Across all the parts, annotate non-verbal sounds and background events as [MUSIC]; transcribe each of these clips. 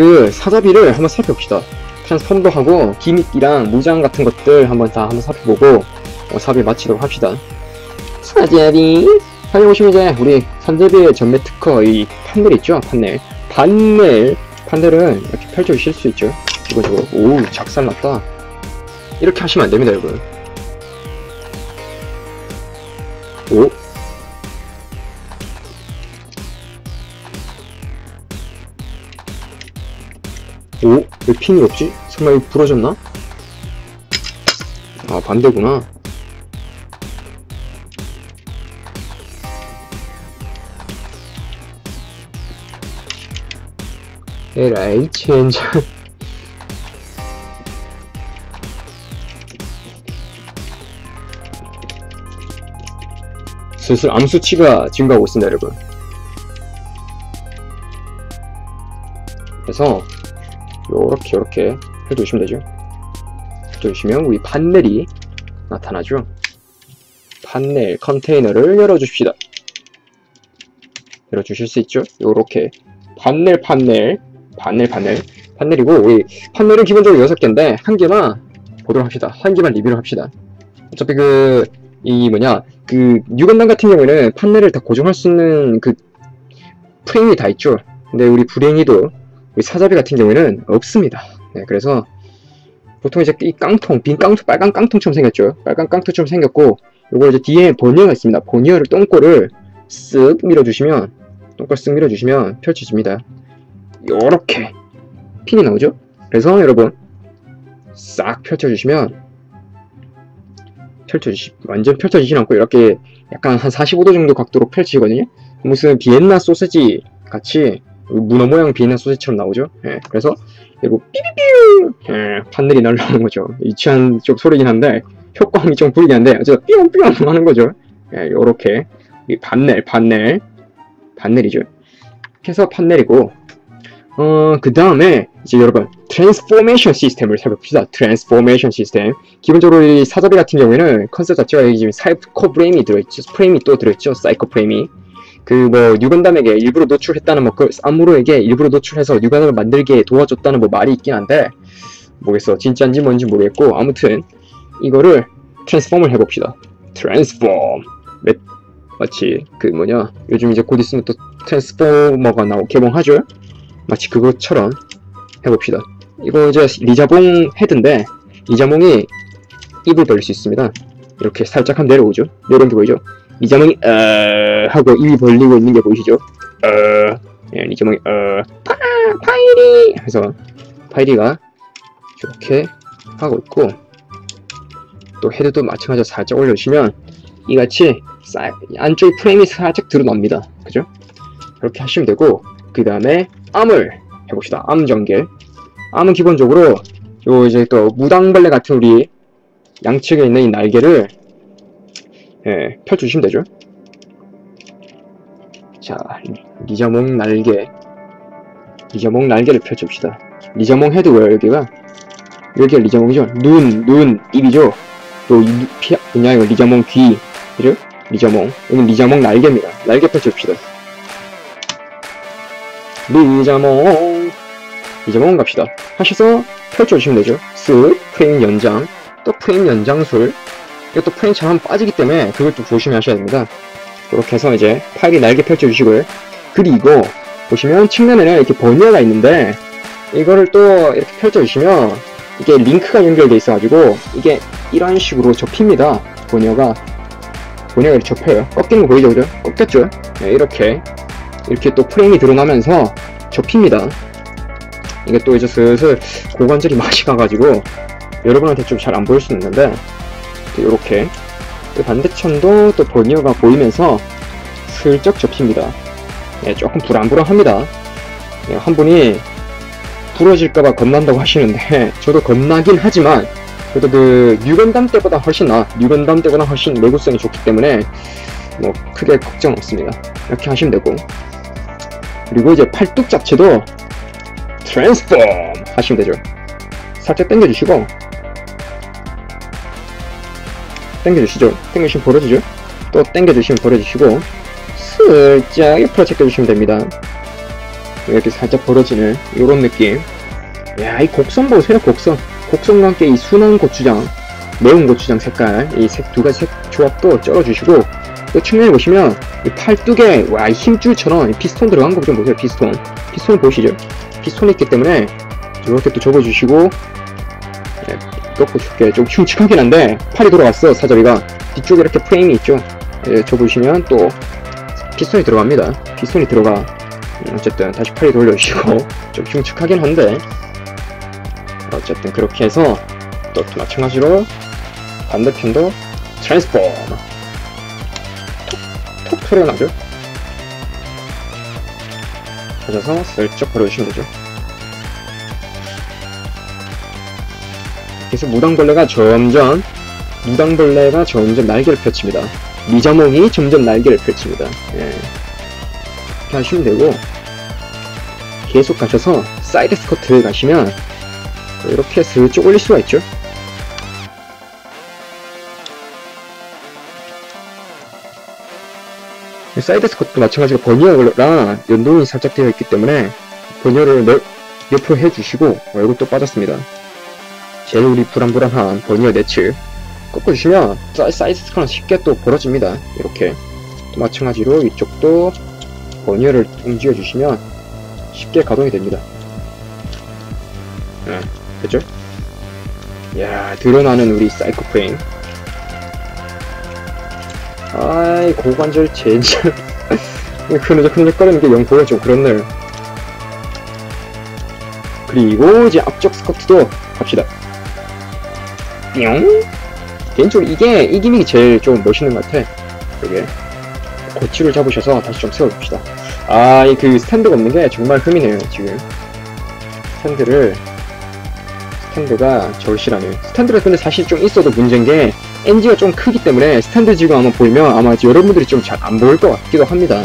그 사자비를 한번 살펴봅시다. 트랜스폼도 하고 기믹이랑 무장 같은 것들 한번 다 한번 살펴보고 어, 사비 마치도록 합시다. 사자비 여기 보시면 이제 우리 산제비의 전매 특허 이 판넬 있죠? 판넬 판넬 판넬은 이렇게 펼쳐주실 수 있죠? 기본적으로 오 작살났다. 이렇게 하시면 안 됩니다, 여러분. 오 왜 핀이 없지? 설마 이거 부러졌나? 아 반대구나 에라이 젠장 [LAUGHS] 슬슬 암수치가 증가하고 있습니다 여러분 그래서 요렇게 요렇게 해주시면 되죠. 해주시면 우리 판넬이 나타나죠. 판넬 컨테이너를 열어줍시다. 열어주실 수 있죠? 요렇게. 판넬 판넬 판넬 판넬. 판넬이고 우리 판넬은 기본적으로 6개인데 한 개만 보도록 합시다. 한 개만 리뷰를 합시다. 어차피 그 이 뭐냐 그 뉴건담 같은 경우에는 판넬을 다 고정할 수 있는 그 프레임이 다 있죠. 근데 우리 불행히도 사자비 같은 경우에는 없습니다. 네, 그래서 보통 이제 이 깡통, 빈 깡통, 빨간 깡통처럼 생겼죠. 빨간 깡통처럼 생겼고, 요거 이제 뒤에 버니어가 있습니다. 버니어를 똥꼬를 쓱 밀어주시면, 똥꼬 쓱 밀어주시면 펼쳐집니다. 요렇게 핀이 나오죠. 그래서 여러분 싹 펼쳐주시면 펼쳐주시 완전 펼쳐지진 않고 이렇게 약간 한 45도 정도 각도로 펼치거든요. 무슨 비엔나 소세지 같이 문어 모양 비엔나 소세지처럼 나오죠. 예, 그래서 그리고 삐삐삐 예, 판넬이 날라오는 거죠. 유치한 좀 소리긴 한데 효과음이 좀 부리긴 한데 어쨌든 삐용삐용 하는 거죠. 예, 요렇게 이 판넬 판넬 판넬이죠. 해서 판넬이고 어, 그 다음에 이제 여러분 트랜스포메이션 시스템을 살펴봅시다. 트랜스포메이션 시스템. 기본적으로 이 사자비 같은 경우에는 컨셉 자체가 지금 사이코 프레임이 들어있죠. 프레임이 또 들어있죠. 사이코 프레임이. 그뭐 뉴건담에게 일부러 노출했다는 뭐그 아무로에게 일부러 노출해서 뉴건담을 만들게 도와줬다는 뭐 말이 있긴 한데 뭐겠어 진짜인지 뭔지 모르겠고 아무튼 이거를 트랜스폼을 해봅시다. 트랜스폼. 매, 마치 그 뭐냐 요즘 이제 곧 있으면 또 트랜스포머가 나오 개봉하죠. 마치 그것처럼 해봅시다. 이거 이제 리자봉 헤드인데 리자몽이 입을 벌릴 수 있습니다. 이렇게 살짝 한 내려오죠. 이런 게 보이죠? 리자몽이 어 하고 입이 벌리고 있는 게 보이시죠? 어 예, 리자몽이 어 파, 파이리 해서 파이리가 이렇게 하고 있고 또 헤드도 마찬가지로 살짝 올려주시면 이같이 사- 안쪽에 프레임이 살짝 드러납니다. 그죠? 그렇게 하시면 되고 그 다음에 암을 해봅시다. 암 전개. 암은 기본적으로 요 이제 또 무당벌레 같은 우리 양측에 있는 이 날개를 예, 펴주시면 되죠. 자, 리자몽 날개. 리자몽 날개를 펼쳐봅시다. 리자몽 헤드고요, 여기가. 여기가 리자몽이죠. 눈, 눈, 입이죠. 또, 이, 피, 뭐냐, 이거 리자몽 귀. 그죠? 리자몽. 여기는 리자몽 날개입니다. 날개 펼쳐봅시다. 리자몽. 리자몽 갑시다. 하셔서 펼쳐주시면 되죠. 쓱, 프레임 연장. 또 프레임 연장술. 이것도 프레임 잘 한번 빠지기 때문에 그걸 또 조심히 하셔야 됩니다. 그렇게 해서 이제 파일이 날개 펼쳐주시고요. 그리고 보시면 측면에는 이렇게 버니어가 있는데 이거를 또 이렇게 펼쳐주시면 이게 링크가 연결돼 있어가지고 이게 이런 식으로 접힙니다. 버니어가 버니어가 이렇게 접혀요. 꺾이는 거 보이죠, 그죠? 꺾였죠? 네, 이렇게 이렇게 또 프레임이 드러나면서 접힙니다. 이게 또 이제 슬슬 고관절이 맛이 가가지고 여러분한테 좀 잘 안 보일 수 있는데 이렇게 반대편도 또 버니어가 보이면서 슬쩍 접힙니다. 네, 조금 불안불안합니다. 네, 한 분이 부러질까봐 겁난다고 하시는데 [LAUGHS] 저도 겁나긴 하지만 그래도 그 뉴건담 때보다 훨씬 나 뉴건담 때보다 훨씬 내구성이 좋기 때문에 뭐 크게 걱정 없습니다. 이렇게 하시면 되고 그리고 이제 팔뚝 자체도 트랜스폼 하시면 되죠. 살짝 당겨주시고 당겨주시죠. 당겨주시면 벌어지죠. 또 당겨주시면 벌어지시고 슬쩍 옆으로 제껴주시면 됩니다. 이렇게 살짝 벌어지는 이런 느낌. 야, 이 곡선 보세요, 곡선. 곡선과 함께 이 순한 고추장, 매운 고추장 색깔, 이 색 두 가지 색 조합도 쩔어주시고, 또 측면에 보시면 이 팔뚝에 와, 이 힘줄처럼 이 피스톤 들어간 거 좀 보세요, 피스톤. 피스톤 보이시죠? 피스톤이 있기 때문에 이렇게 또 접어주시고, 네, 꺾고 줄게. 좀 흉측하긴 한데, 팔이 돌아갔어, 사자리가. 뒤쪽에 이렇게 프레임이 있죠. 예, 접으시면 또 피스톤이 들어갑니다. 피스톤이 들어가. 음, 어쨌든 다시 팔이 돌려주시고 [LAUGHS] 좀 흉측하긴 한데 어쨌든 그렇게 해서 또 마찬가지로 반대편도 트랜스포머 톡, 톡 소리가 나죠? 찾아서 슬쩍 걸어주시면 되죠. 그래서 무당벌레가 점점 무당벌레가 점점 날개를 펼칩니다. 미자몽이 점점 날개를 펼칩니다. 예. 이렇게 하시면 되고 계속 가셔서 사이드 스커트 가시면 이렇게 슬쩍 올릴 수가 있죠. 사이드 스커트도 마찬가지로 버니어랑 연동이 살짝 되어 있기 때문에 버니어를 몇, 옆으로 해주시고 얼굴 또 빠졌습니다. 제일 우리 불안불안한 버니어 네츠 꺾어주시면 사이드 스커트는 쉽게 또 벌어집니다. 이렇게 또 마찬가지로 이쪽도 버니어를 움직여주시면 쉽게 가동이 됩니다. 네, 됐죠? 이야, 드러나는 우리 사이코 프레임. 아이, 고관절 젠장. 흐느적 흐느적거리는 게 영보가 좀 그렇네요. 그리고 이제 앞쪽 스커트도 갑시다. 뿅! 개인적으로 이게, 이 기믹이 제일 좀 멋있는 것 같아. 이게. 고치를 잡으셔서 다시 좀 세워줍시다. 아, 이 그 스탠드가 없는 게 정말 흠이네요, 지금. 스탠드를, 스탠드가 절실하네요. 스탠드가 근데 사실 좀 있어도 문제인 게, NG가 좀 크기 때문에 스탠드 지금 아마 보이면 아마 여러분들이 좀 잘 안 보일 것 같기도 합니다.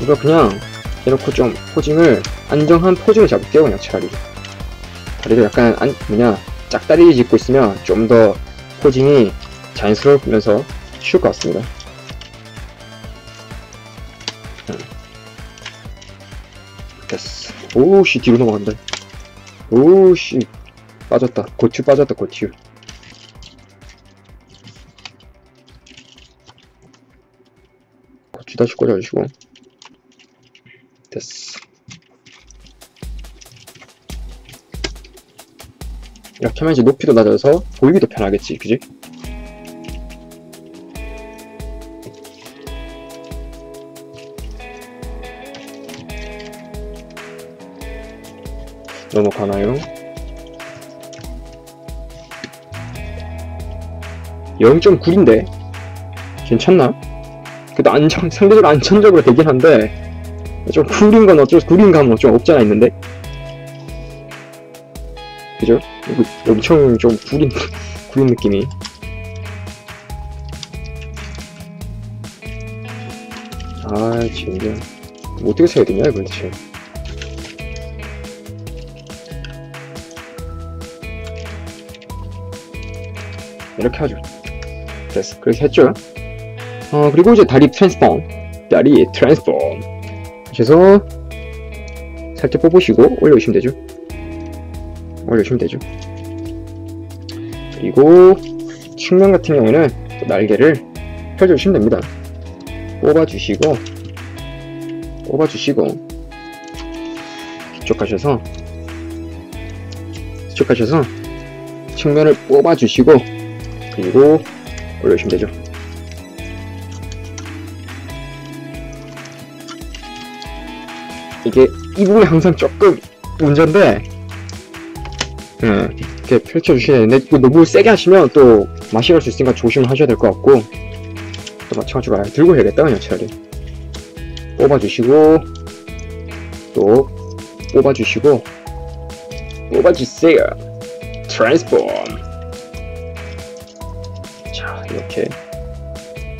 이거 그냥 대놓고 좀 포징을, 안정한 포징을 잡을게요, 그냥 차라리. 다리를 약간, 안, 뭐냐, 짝다리 짚고 있으면 좀 더 포징이 자연스러우면서 쉬울 것 같습니다. 됐어. 오씨 뒤로 넘어간다. 오씨 빠졌다. 고추 빠졌다 고추. 고추 다시 꽂아주시고 됐어. 이렇게 하면 이제 높이도 낮아서 보이기도 편하겠지, 그지? 넘어가나요? 0.9인데 괜찮나? 그래도 안정 상대적으로 안정적으로 되긴 한데 좀 구린 건 어쩔 수 구린 감은 좀 없잖아 있는데 그죠? 이거 엄청 좀 구린 [LAUGHS] 구린 느낌이 아 진짜 어떻게 써야 되냐 이걸 대체 이렇게 하죠. 됐어. 그렇게 했죠. 어, 그리고 이제 다리 트랜스폼. 다리 트랜스폼. 하셔서 살짝 뽑으시고 올려주시면 되죠. 올려주시면 되죠. 그리고 측면 같은 경우는 날개를 펴주시면 됩니다. 뽑아주시고 뽑아주시고 이쪽 가셔서 측면을 뽑아주시고 그리고 올려주시면 되죠. 이게 이 부분이 항상 조금 문제인데 예, 이렇게 이거 너무 세게 하시면 또 맛이 갈 수 있으니까 조심을 하셔야 될 것 같고. 또 마찬가지로 아예 들고 해야겠다 그냥 차라리. 뽑아주시고 또 뽑아주시고. 뽑아주세요. 트랜스폼. 자 이렇게.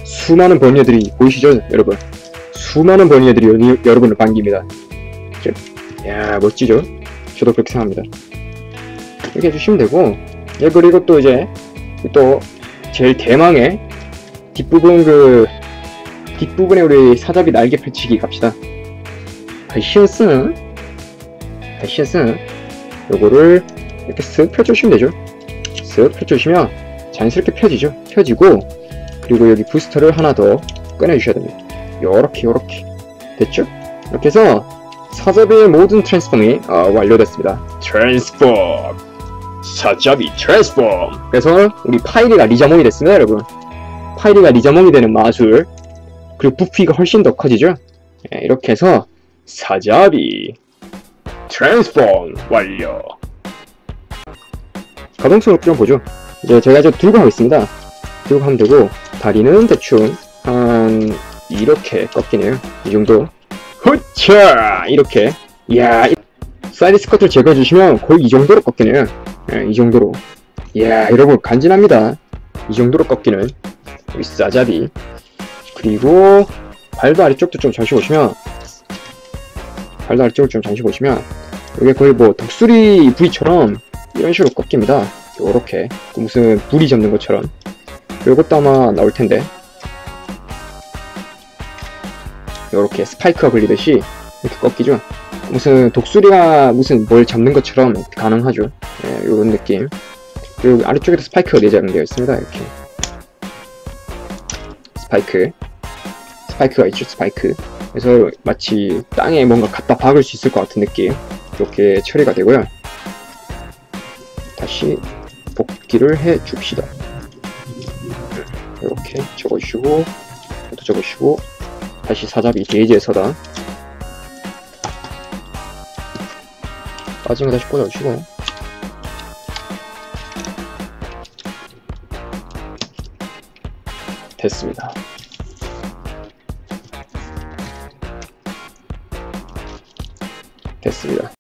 수많은 버니어들이 보이시죠 여러분? 수많은 여- 여러분을 반깁니다. 야 멋지죠? 저도 그렇게 생각합니다 이렇게 해주시면 되고 예 그리고 또 이제 또 제일 대망의 뒷부분 그 뒷부분에 우리 사잡이 날개 펼치기 갑시다. 패션스, 패션스, 요거를 이렇게 쓱 펼쳐주시면 되죠. 쓱 펼쳐주시면 자연스럽게 펴지죠. 펴지고 그리고 여기 부스터를 하나 더 꺼내주셔야 됩니다. 요렇게 요렇게 됐죠? 이렇게 해서 사잡이의 모든 트랜스폼이 어, 완료됐습니다. 트랜스폼 사잡이 트랜스폼 그래서 우리 파이리가 리자몽이 됐습니다 여러분. 파이리가 리자몽이 되는 마술. 그리고 부피가 훨씬 더 커지죠? 예, 이렇게 해서 사잡이 트랜스폼 완료. 가동성을 좀 보죠. 이제 제가 저 들고 하고 있습니다. 들고 하면 되고 다리는 대충 한 이렇게 꺾이네요. 이 정도. 후차! 이렇게. 이야 이- 사이드 스커트를 제거해 주시면 거의 이 정도로 꺾이네요 예, 이 정도로. 이야 여러분 간지납니다. 이 정도로 꺾이는 우리 사자비 그리고 발도 아래쪽도 좀 잠시 보시면 발도 아래쪽을 좀 잠시 보시면 이게 거의 뭐 독수리 부위처럼 이런 식으로 꺾입니다. 요렇게 그 무슨 불이 잡는 것처럼. 요것도 아마 나올 텐데. 요렇게 스파이크가 걸리듯이 이렇게 꺾이죠 무슨 독수리가 무슨 뭘 잡는 것처럼 가능하죠. 예, 요런 느낌. 그리고 아래쪽에도 스파이크가 내장되어 있습니다 이렇게. 스파이크. 스파이크가 있죠 스파이크. 그래서 마치 땅에 뭔가 갖다 박을 수 있을 것 같은 느낌. 이렇게 처리가 되고요. 다시 복귀를 해 줍시다. 이렇게 적어주시고 또 적어주시고 다시 사잡이 게이지에 서다 빠진 거 다시 꽂아주시고. 됐습니다. 됐습니다